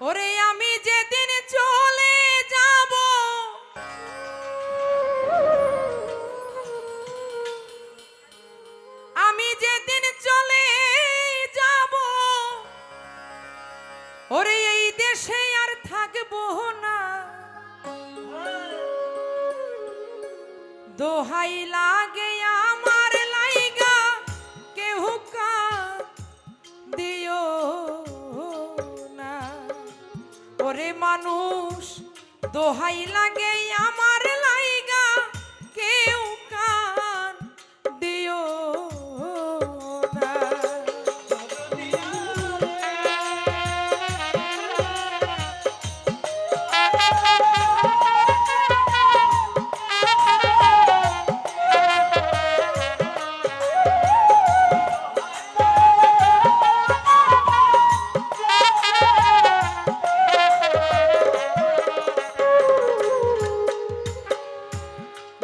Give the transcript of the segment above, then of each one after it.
ওরে আমি যেদিন চলে যাব, আমি যেদিন চলে যাব, ওরে এই দেশে আর থাকব না। দোহাই লাগে মানুষ দোহাই লাগে আমার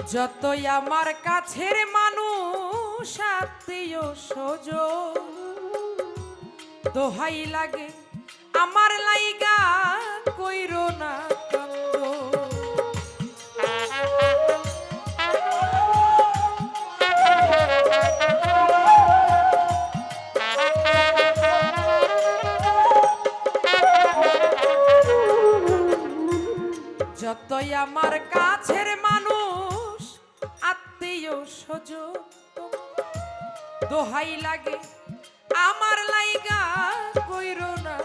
যতই আমার কাছের মানুষ, আত্মীয় সজ দোহাই লাগে, আমার লাইগা কইর না যতই আমার কাছের মানুষ আত্মীয় সুযোগ দোহাই লাগে আমার লাইগা কইরো না।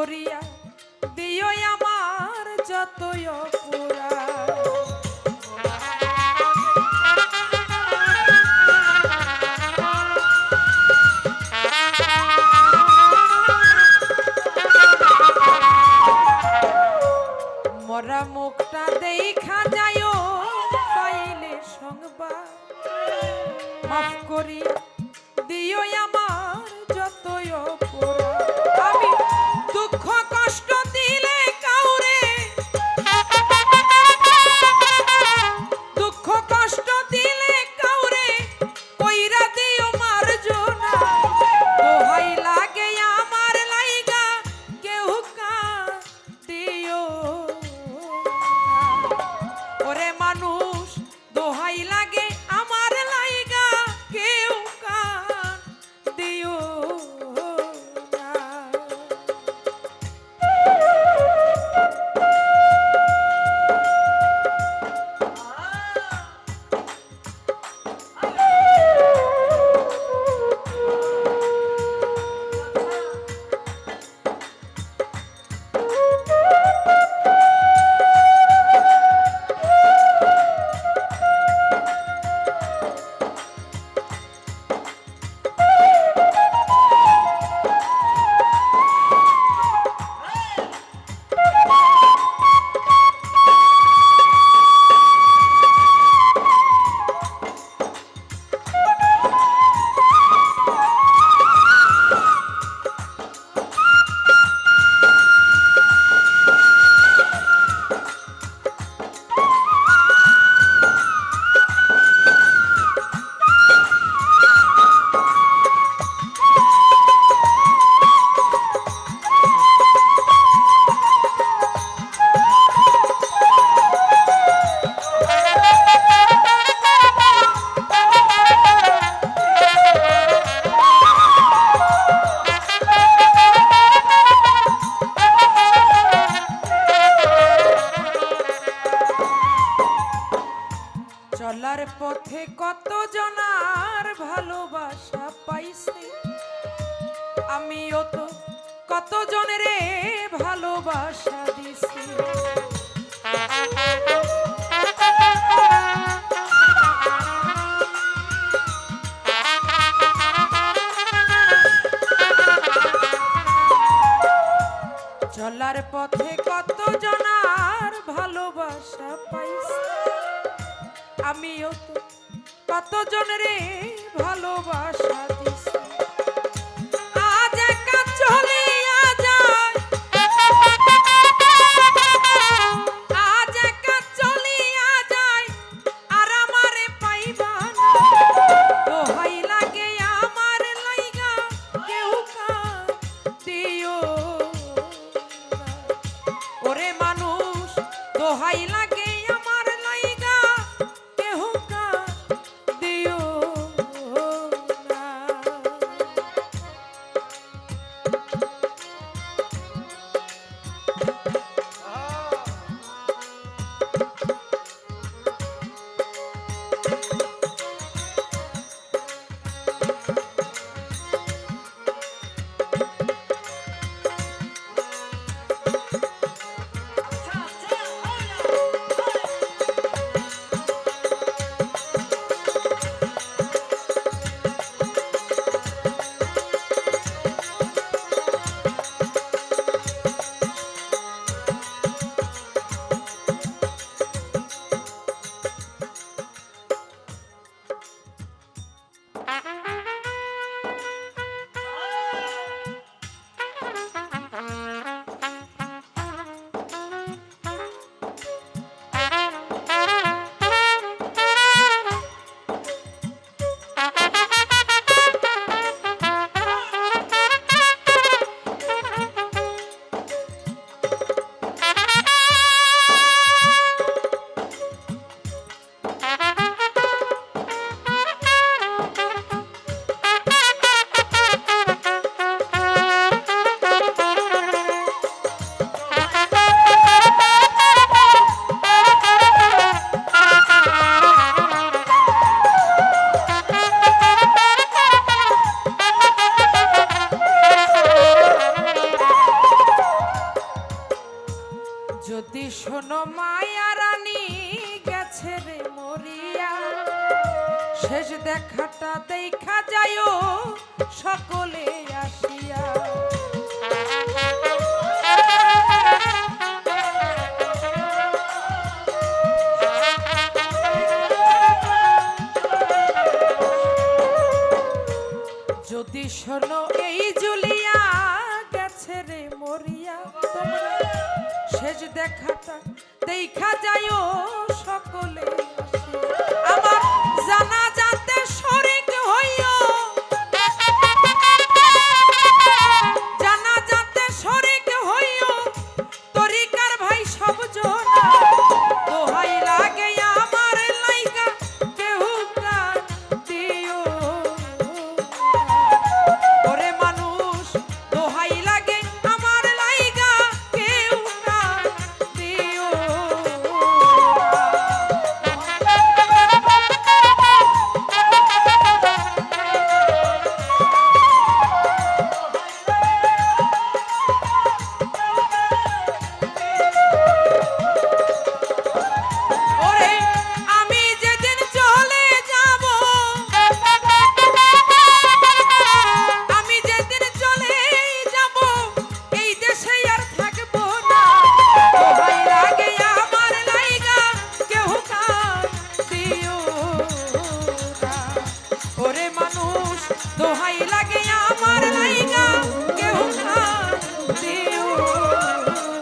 করিয়া দিও চলার পথে কত জনার ভালোবাসা পাইছে। আমিও তো কত জনের ভালোবাসা দিছি। চলার পথে কত জনার ভালোবাসা আমিও তো কতজন রে ভালোবাসা শোনো এই Thank you.